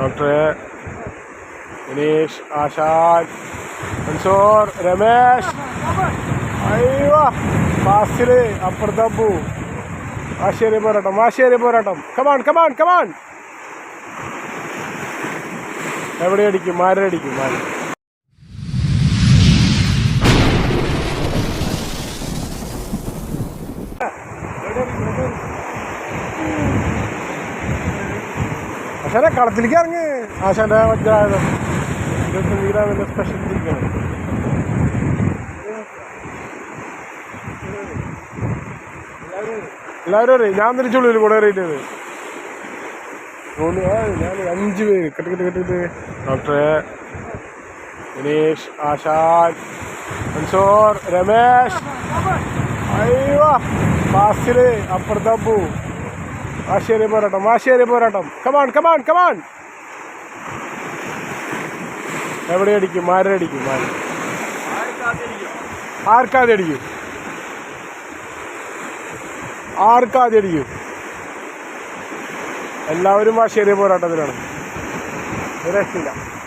Doctor Ganesh Ashan Mansoor Ramesh. അയ്യോ ഫാസിൽ അപ്പുറത്തപ്പു ആശേരി പോരാട്ടം ആശേരി പോരാട്ടം. കമാൺ കമാൺ കമാൺ എവിടെ അടിക്കും? ആരടിക്കും ആര്? ആശാനെ കളത്തിലേക്ക് ഇറങ്ങ്. ആശാന്റെ ഇരുപത്തഞ്ച് സ്പെഷ്യൽ ഇരിക്കണം? എല്ലാവരും അറിയും? ഞാൻ തിരിച്ചുള്ളിൽ കൂടെ അറിയിട്ടത് ഞാൻ അഞ്ച് പേര്. കെട്ടി കെട്ടി കെട്ടിട്ട് ഡോക്ടറെ ദിനേഷ് ആശാൻ മൻസോർ രമേശ്. അയ്യോ ഫാസിൽ അപ്പുറത്തപ്പു ആശേരി പോരാട്ടം ആശേരി പോരാട്ടം. കമാൺ കമാൺ കമാൺ എവിടെ അടിക്കും? ആരടിക്കും ആര്? ആർക്കാതെ അടിക്കും? ആർക്കാതെ അടിക്കും? എല്ലാവരും ആശേരി പോരാട്ടത്തിലാണ്. രക്ഷയില്ല.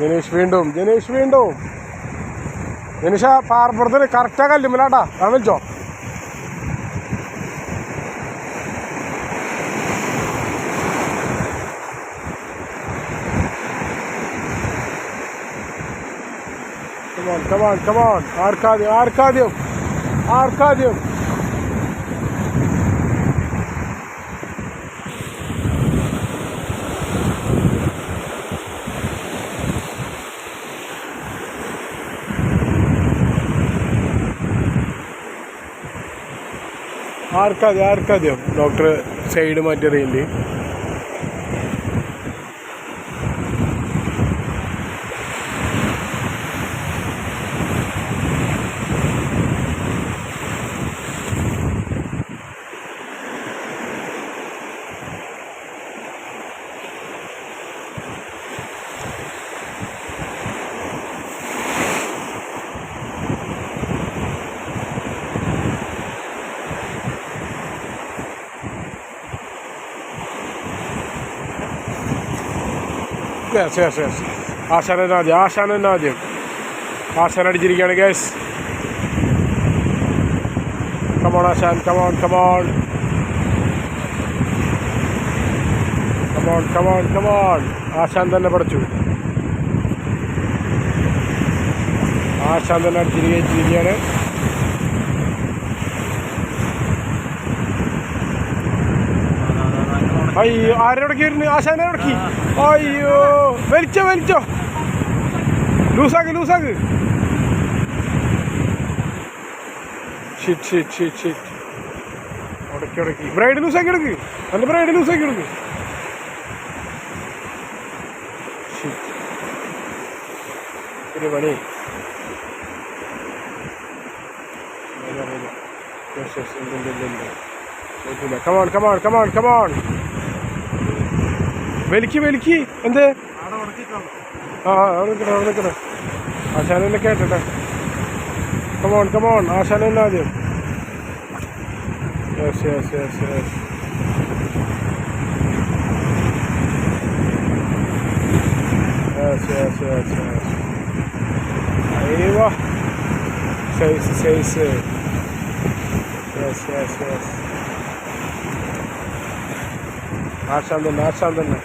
ജനീഷ് വീണ്ടും ജനീഷ് വീണ്ടും. ജനീഷ പാർപ്പുറത്തിന് കറക്റ്റാ കല്ലുമില്ലാട്ടാ കാണിച്ചോ വിളിച്ചോ? Come on, ആർക്കാദ്യം ആർക്കാദ്യം? come ആർക്കാദ്യം ആർക്കാദ്യം ഡോക്ടർ സൈഡ് മാറ്റിയറിയില്ലേ യെസ് യെസ് യെസ് ആശാന ആദ്യം ആശാന ആദ്യം. ആശാൻ അടിച്ചിരിക്കുകയാണ് gas come on Asan come on come on come on come on come on ആശാൻ തന്നെ പഠിച്ചു ആശാൻ തന്നെ അടിച്ചിരിക്കുകയാണ് അയ്യോ ആരോടക്കി വരുന്നു ആശാനോടക്കി അയ്യോ വലിച്ചോ വലിച്ചോ. ലൂസാക്ക് ലൂസാക്ക്. ബ്രൈഡ് ലൂസാക്കി എടുക്ക്. നല്ല ബ്രൈഡ് ലൂസാക്കി എടുക്ക്. ഒരു പണി. കമാൺ കമാൺ yes, yes, വലിക്ക് വലിക്ക്. എന്ത്? ആ അവിടെ നിൽക്കണേ അവിടെ നിൽക്കണേ ആശാനെ കേട്ടെ കമോൺ കമോൺ ആശാനല്ല ആദ്യം. Yes yes yes yes yes അയ്യോ size size yes yes yes ആശാൻ തന്നെ.